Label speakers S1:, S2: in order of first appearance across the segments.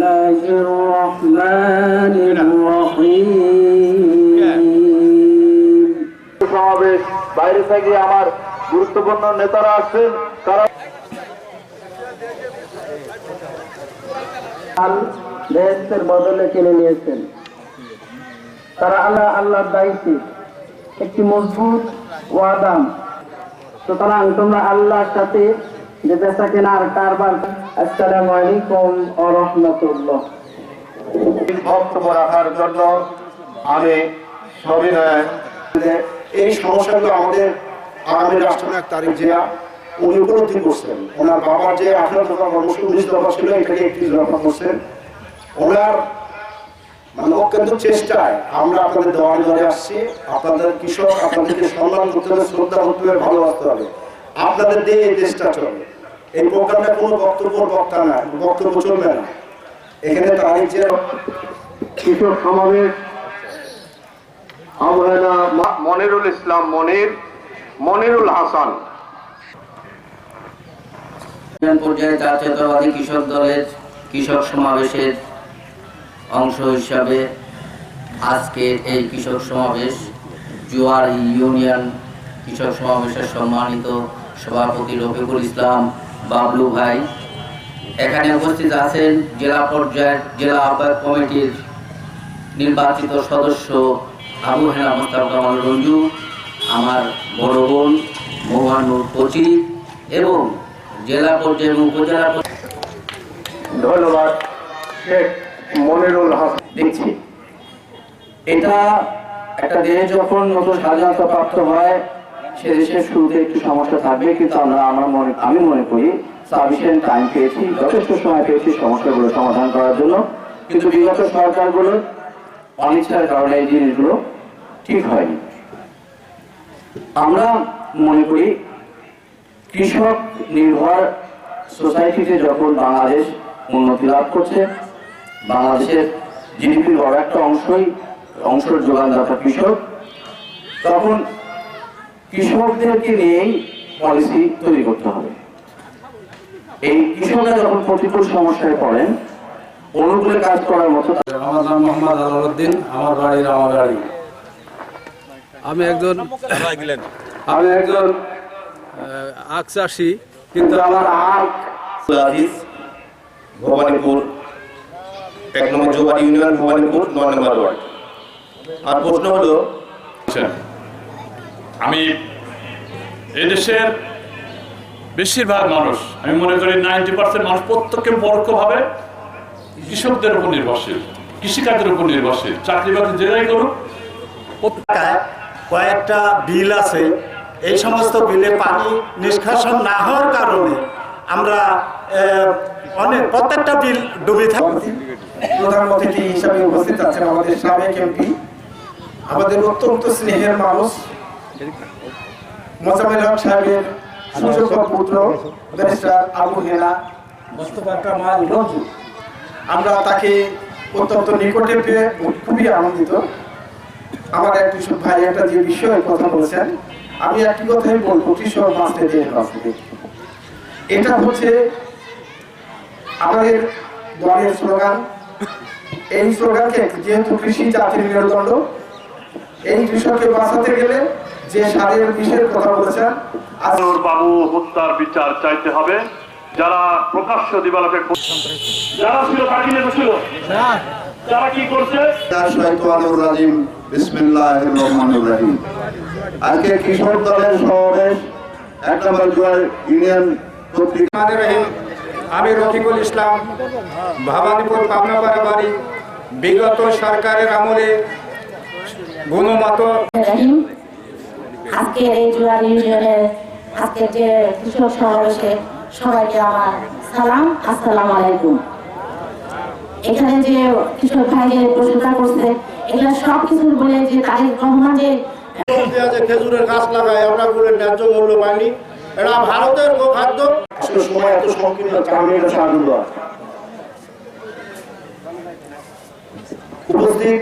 S1: الله الرحمن الرحيم
S2: সমাবেশ বাইরে থেকে আমার গুরুত্বপূর্ণ নেতারা আসছেন তারা
S1: দেশের বদলে কিনে নিয়েছেন তারা আল্লাহ আল্লাহর দায়িত্বে একটি মজবুত ওয়াদাম সুতরাং তোমরা আল্লাহর সাথে যে বেচা কেনার কারবার। আসসালামু আলাইকুম ও রহমতুল্লাহ।
S2: বক্তব্য রাখার জন্য আমি এই সমস্যাগুলো আমাদের ওনার যে উনিশ ছিল ওনার মানে চেষ্টায় আমরা আপনাদের আসছি। আপনাদের কৃষক, আপনাদেরকে সম্মান করতে হবে, শ্রদ্ধা করতে হবে, ভালোবাসতে হবে। আপনাদের দিয়ে এই দেশটা চলে এই প্রোগ্রামটা কোনো বক্তব্য বক্তা না বক্তব্য চলবে না। এখানে তারিখ যে কৃষক সমাবেশ মনিরুল ইসলাম মনির মনিরুল হাসান।
S3: পর্যায়ে জাতীয়তাবাদী কৃষক দলের কৃষক সমাবেশের অংশ হিসাবে আজকের এই কৃষক সমাবেশ জুয়ার ইউনিয়ন কৃষক সমাবেশের সম্মানিত সভাপতি রফিকুল ইসলাম বাবলু ভাই। এখানে উপস্থিত আছেন জেলা পর্যায়ের জেলা আহ্বায়ক কমিটির নির্বাচিত সদস্য আবু হেনা মোস্তাফ কামাল রঞ্জু আমার বড় বোন মহানুর কচি এবং জেলা পর্যায়ে এবং উপজেলা
S2: ধন্যবাদ শেখ মনিরুল হাসান।
S1: দেখছি। এটা একটা দেশ যখন নতুন স্বাধীনতা প্রাপ্ত হয় সে দেশের শুরুতে একটু সমস্যা থাকবে কিন্তু আমরা আমার মনে আমি মনে করি সাফিসিয়েন্ট টাইম পেয়েছি যথেষ্ট সময় পেয়েছি সমস্যাগুলো সমাধান করার জন্য। কিন্তু বিগত সরকারগুলোর অনিচ্ছার কারণে এই জিনিসগুলো ঠিক হয়নি। আমরা মনে করি কৃষক নির্ভর সোসাইটিতে যখন বাংলাদেশ উন্নতি লাভ করছে বাংলাদেশের জিডিপির বড় একটা অংশই অংশের যোগানদাতা কৃষক তখন কৃষকদেরকে নিয়েই পলিসি তৈরি করতে হবে। এই কৃষকরা যখন প্রতিকূল সমস্যায় পড়েন অনুকূলে কাজ করার মতো
S4: আমার নাম মোহাম্মদ আলাউদ্দিন আমার বাড়ি রামাগাড়ি। আমি একজন আমি একজন আখ চাষি কিন্তু আমার আখ
S2: আজিজ ভবানীপুর এক নম্বর জোবাড়ি ইউনিয়ন ভবানীপুর নয় নম্বর ওয়ার্ড। আর প্রশ্ন হলো
S5: আচ্ছা। আমি এদেশের বেশিরভাগ মানুষ আমি মনে করি নাইনটি পার্সেন্ট মানুষ প্রত্যেকে পরোক্ষভাবে কৃষকদের উপর নির্ভরশীল কৃষিকাজের উপর নির্ভরশীল চাকরি বাকরি যেটাই করুক
S6: কয়েকটা বিল আছে। এই সমস্ত বিলে পানি নিষ্কাশন না হওয়ার কারণে আমরা আহ, অনেক প্রত্যেকটা বিল ডুবে থাকি।
S7: প্রধান অতিথি হিসাবে উপস্থিত আছেন আমাদের সাবেক এমপি আমাদের অত্যন্ত স্নেহের মানুষ মোজামেল হক সাহেবের সুযোগ্য পুত্র আবু হেনা মোস্তফা কামাল আমরা তাকে অত্যন্ত নিকটে পেয়ে খুবই আনন্দিত। আমার এক কৃষক ভাই একটা যে বিষয়ে কথা বলেছেন, আমি একটি কথাই বলব, কৃষক বাঁচতে দেশ এটা হচ্ছে আমাদের দলের স্লোগান। এই স্লোগানকে যেহেতু কৃষি জাতির মেরুদণ্ড, এই কৃষককে বাঁচাতে গেলে যে সারের কথা বলেছেন
S8: বাবু হত্যার বিচার চাইতে হবে। যারা প্রকাশ্য দিবালকে যারা ছিল ছিল? যারা কি করছে?
S2: শাইতানুর রাজিম বিসমিল্লাহির রহমানির রহিম। আজকে কৃষক দলের সমাবেশ এক নম্বর জোয়ার ইউনিয়ন
S7: আমি রফিকুল ইসলাম ভবানীপুর পাবনাপাড়া বাড়ি বিগত সরকারের আমলে গুণমত
S9: রহিম আজকের এই জুয়ার ইউনিয়নের আজকের যে কৃষক সমাবেশে সবাইকে আমার সালাম আসসালামু আলাইকুম। এখানে যে কৃষক ভাই যে প্রশ্নটা করছে এগুলো সব কিছু বলে যে তারেক রহমান যে
S6: খেজুরের গাছ লাগায় আমরা ন্যায্য মূল্য পাইনি। এটা ভারতের গোখাদ্য।
S2: সময় এত সংকীর্ণ কারণে এটা সাহায্য উপস্থিত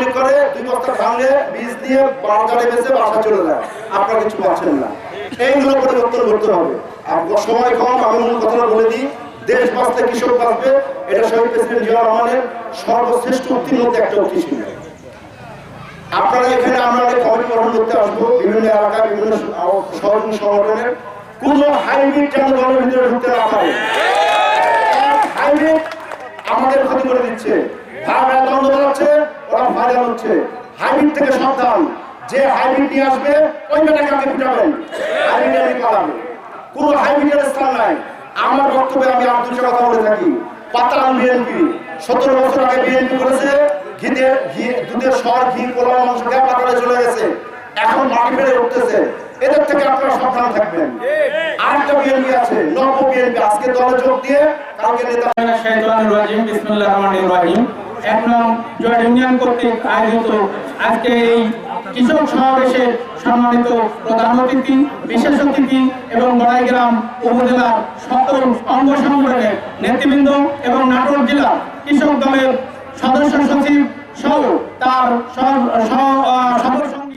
S2: লীগ করে দুই বস্তা ভাঙে, বীজ দিয়ে বেঁচে বাসা চলে যায়। কিছু পাচ্ছেন না। এইগুলো পরিবর্তন করতে হবে। আর সময় কম, আমি মূল কথাটা বলে দিই। দেশ বাঁচতে কৃষক বাঁচবে, এটা প্রেসিডেন্ট জিয়া রহমানের সর্বশ্রেষ্ঠ একটা ছিল। আপনারা এখানে আমরা কমিটি গঠন করতে আসব, বিভিন্ন এলাকায়, বিভিন্ন সংগঠনের। কোন হাইব্রিড ভিতরে ঢুকতে আমাদের ক্ষতি করে দিচ্ছে। ফায়দা হচ্ছে। হাইব্রিড থেকে সাবধান। যে হাইব্রিড নিয়ে আসবে, ওই মেটাকে আপনি ফিটাবেন। হাইব্রিড আপনি পালাবে কোন হাইব্রিডের স্থান নাই। আমার বক্তব্যে আমি আর দুটো কথা বলে থাকি। পাতালাম বিএনপি। সতেরো বছর আগে বিএনপি করেছে, ঘিতে ঘি দুধের স্বর ঘি পোলাও মাংস খেয়ে পাতালে চলে গেছে। এখন মাটি ফেলে উঠতেছে। এদের থেকে আপনারা সাবধান থাকবেন। আরেকটা বিএনপি আছে নব বিএনপি। আজকে দলে যোগ দিয়ে কালকে নেতা
S10: বিসমিল্লাহির রহমানির রহিম। এক নং জয় ইউনিয়ন কর্তৃক আয়োজিত আজকে এই কৃষক সমাবেশে সম্মানিত প্রধান অতিথি, বিশেষ অতিথি এবং বড়াইগ্রাম উপজেলার সকল অঙ্গ সংগঠনের নেতৃবৃন্দ এবং নাটোর জেলা কৃষক দলের সদস্য সচিব সহ তার সদস্য